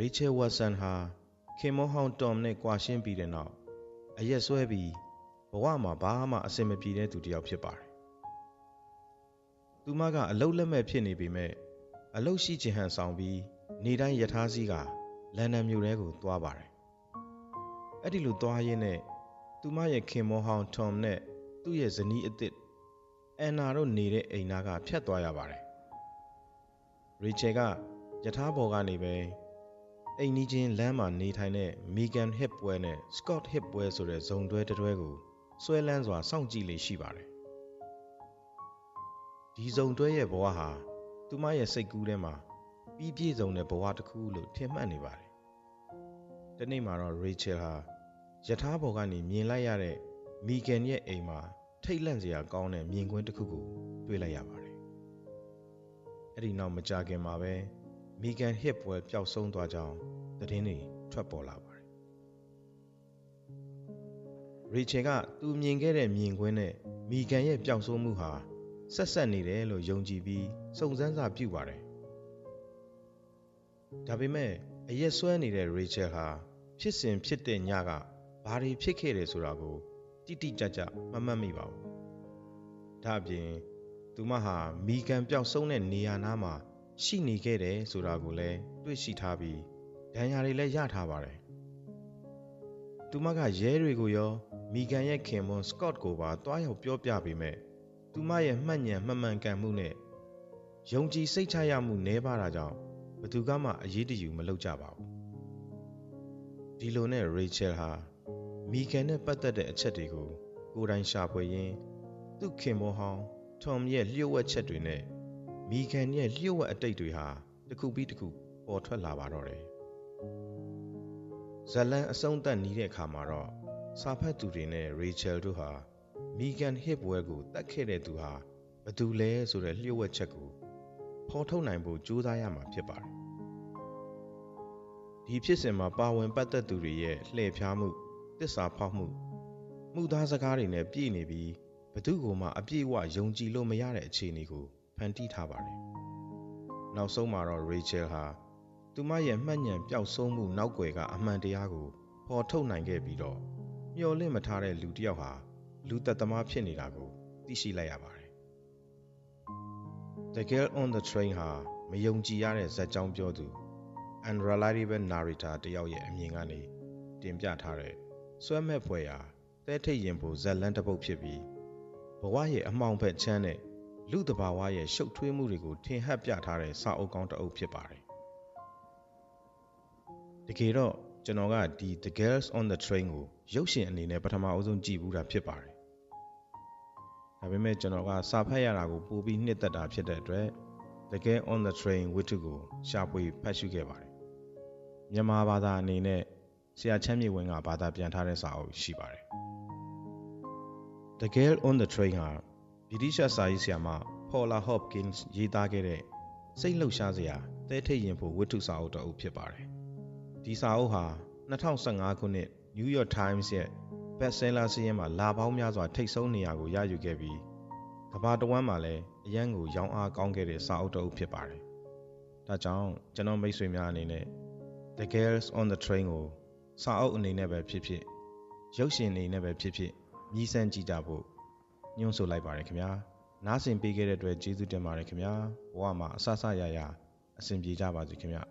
ရေချယ်ဝတ်ဆန်ဟာခင်မောဟောင်းတော်နဲ့ကွာရှင်းပြီးတဲ့နောက်အရက်ဆွဲပြီးဘဝမှာဘာမှအဆင်မပြေတဲ့သူတစ်ယောက်ဖြစ်ပါတယ်။သူမကအလုတ်လက်မဲ့ဖြစ်နေပေမဲ့အလုတ်ရှိခြင်းဟန်ဆောင်ပြီးနေတိုင်းယထာစီးကလန်ဒန်မြို့ထဲကိုသွားပါတယ်။အဲ့ဒီလိုသွားရင်းနဲ့သူမရဲ့ခင်မောဟောင်းထွမ်နဲ့သူ့ရဲ့ဇနီးအစ်စ်အန်နာတို့နေတဲ့အိမ်သားကဖြတ်သွားရပါတယ်။ရေချယ်ကယထာဘော်ကနေပဲ အိမ်နီးချင်းလမ်းမှာနေထိုင်တဲ့မီဂန်ဟစ်ပွဲနဲ့စကော့ဟစ်ပွဲဆိုတဲ့ဇုံတွဲတစ်တွဲကိုဆွဲလန်းစွာစောင့်ကြည့်လေရှိပါတယ်ဒီဇုံတွဲရဲ့ဘဝဟာသူမရဲ့စိတ်ကူးထဲမှာပြီးပြည့်စုံတဲ့ဘဝတစ်ခုလို့ထင်မှတ်နေပါတယ်ဒီနေ့မှာတော့ရေချယ်ဟာယထာဘော်ကနေမြင်လိုက်ရတဲ့မီဂန်ရဲ့အိမ်မှာထိတ်လန့်စရာကောင်းတဲ့မြင်ကွင်းတစ်ခုကိုတွေ့လိုက်ရပါတယ်အဲ့ဒီနောက်မကြခင်မှာပဲ မီဂန်ဟစ်ပွဲပျောက်ဆုံးသွားကြောင်းသတင်းတွေထွက်ပေါ်လာပါတယ်။ရီချယ်ကသူမြင်ခဲ့တဲ့မြင်ကွင်းနဲ့မီဂန်ရဲ့ပျောက်ဆုံးမှုဟာဆက်ဆက်နေတယ်လို့ယုံကြည်ပြီးစုံစမ်းစာပြုပါတယ်။ဒါပေမဲ့အရက်ဆွဲနေတဲ့ရီချယ်ဟာဖြစ်စဉ်ဖြစ်တဲ့ညကဘာတွေဖြစ်ခဲ့တယ်ဆိုတာကိုတိတိကျကျမမှတ်မိပါဘူး။ဒါအပြင်သူမဟာမီဂန်ပျောက်ဆုံးတဲ့နေရာနားမှာ ရှိနေခဲ့တယ်ဆိုတာကိုလည်းတွေ့ရှိထားပြီးဒဏ်ရာတွေလည်းရထားပါတယ်။သူမကရဲတွေကိုရောမီဂန်ရဲ့ခင်မွန်စကော့ကိုပါတွားရောက်ပြောပြပေမဲ့သူမရဲ့မှတ်ဉဏ်မှန်မှန်ကန်မှုနဲ့ယုံကြည်စိတ်ချရမှုနှဲပါတာကြောင့်ဘသူကမှအရေးတယူမလုပ်ကြပါဘူး။ဒီလိုနဲ့ရေချယ်ဟာမီဂန်နဲ့ပတ်သက်တဲ့အချက်တွေကိုကိုယ်တိုင်ရှာဖွေရင်းသူ့ခင်မွန်ဟောင်းထွမ်ရဲ့လျှို့ဝှက်ချက်တွေနဲ့ မီဂန်ရဲ့လျှို့ဝှက်အတိတ်တွေဟာတစ်ခုပြီးတစ်ခုပေါ်ထွက်လာပါတော့တယ်။ဇလန်အဆုံးသတ်နေတဲ့အခါမှာတော့စာဖတ်သူတွေနဲ့ရေချယ်တို့ဟာမီဂန်ဟစ်ဘွဲကိုတတ်ခဲ့တဲ့သူဟာဘသူလဲဆိုတဲ့လျှို့ဝှက်ချက်ကိုဖော်ထုတ်နိုင်ဖို့ကြိုးစားရမှာဖြစ်ပါတယ်။ဒီဖြစ်စဉ်မှာပါဝင်ပတ်သက်သူတွေရဲ့လှည့်ဖျားမှုတစ္ဆာဖောက်မှုမှုသားစကားတွေနဲ့ပြည့်နေပြီးဘသူကမှအပြည့်အဝယုံကြည်လို့မရတဲ့အခြေအနေကို ဖန်တီးထားပါတယ်။နောက်ဆုံးမှာတော့ရေချယ်ဟာသူမရဲ့မှတ်ဉဏ်ပျောက်ဆုံးမှုနောက်ွယ်ကအမှန်တရားကိုဖော်ထုတ်နိုင်ခဲ့ပြီးတော့မျော်လင့်မထားတဲ့လူတစ်ယောက်ဟာလူသက်သမားဖြစ်နေတာကိုသိရှိလိုက်ရပါတယ်။ The Girl on the Train ဟာမယုံကြည်ရတဲ့ဇာတ်ကြောင်းပြောသူ unreliable narrator တယောက်ရဲ့အမြင်ကနေတင်ပြထားတဲ့ဆွဲမဲ့ဖွယ်ရာတဲထိတ်ရင်ဖို့ဇက်လန်းတစ်ပုတ်ဖြစ်ပြီးဘဝရဲ့အမှောင်ဖက်ချမ်းတဲ့ လူတဘာဝရဲ့ရှုပ်ထွေးမှုတွေကိုထင်ဟပ်ပြထားတဲ့စာအုပ်ကောင်းတစ်အုပ်ဖြစ်ပါတယ်။တကယ်တော့ကျွန်တော်ကဒီ The Girls on the Train ကိုရုပ်ရှင်အနေနဲ့ပထမအဆုံးကြည့်ဘူးတာဖြစ်ပါတယ်။ဒါပေမဲ့ကျွန်တော်ကစာဖတ်ရတာကိုပိုပြီးနှစ်သက်တာဖြစ်တဲ့အတွက် The Girl on the Train ဝတ္ထုကိုရှာဖွေဖတ်ရှုခဲ့ပါတယ်။မြန်မာဘာသာအနေနဲ့ဆရာချမ်းမြေဝင်းကဘာသာပြန်ထားတဲ့စာအုပ်ရှိပါတယ်။ The Girl on the Train ဟာ ဗြိတိရှစာရေးဆရာမ Paula Hopkins ရေးသားခဲ့တဲ့စိတ်လှုပ်ရှားစရာသဲထိတ်ရင်ဖို့ဝတ္ထုစာအုပ်တစ်အုပ်ဖြစ်ပါတယ်။ဒီစာအုပ်ဟာ2015ခုနှစ် New York Times ရဲ့ bestseller စာရင်းမှာလာပေါင်းများစွာထိတ်ဆုံးနေရာကိုရယူခဲ့ပြီးကမ္ဘာတဝန်းမှာလည်းအရန်ကိုရောင်းအားကောင်းခဲ့တဲ့စာအုပ်တစ်အုပ်ဖြစ်ပါတယ်။ဒါကြောင့်ကျွန်တော်မိတ်ဆွေများအနေနဲ့ The Girls on the Train ကိုစာအုပ်အနေနဲ့ပဲဖြစ်ဖြစ်ရုပ်ရှင်အနေနဲ့ပဲဖြစ်ဖြစ်မြည်ဆန်းကြည့်ကြဖို့ ညွှန်ဆိုလိုက်ပါတယ်ခင်ဗျာနားဆင်ပေးခဲ့တဲ့အတွက်ကျေးဇူးတင်ပါတယ်ခင်ဗျာဘဝမှာအဆအဆရရအဆင်ပြေကြပါစေခင်ဗျာ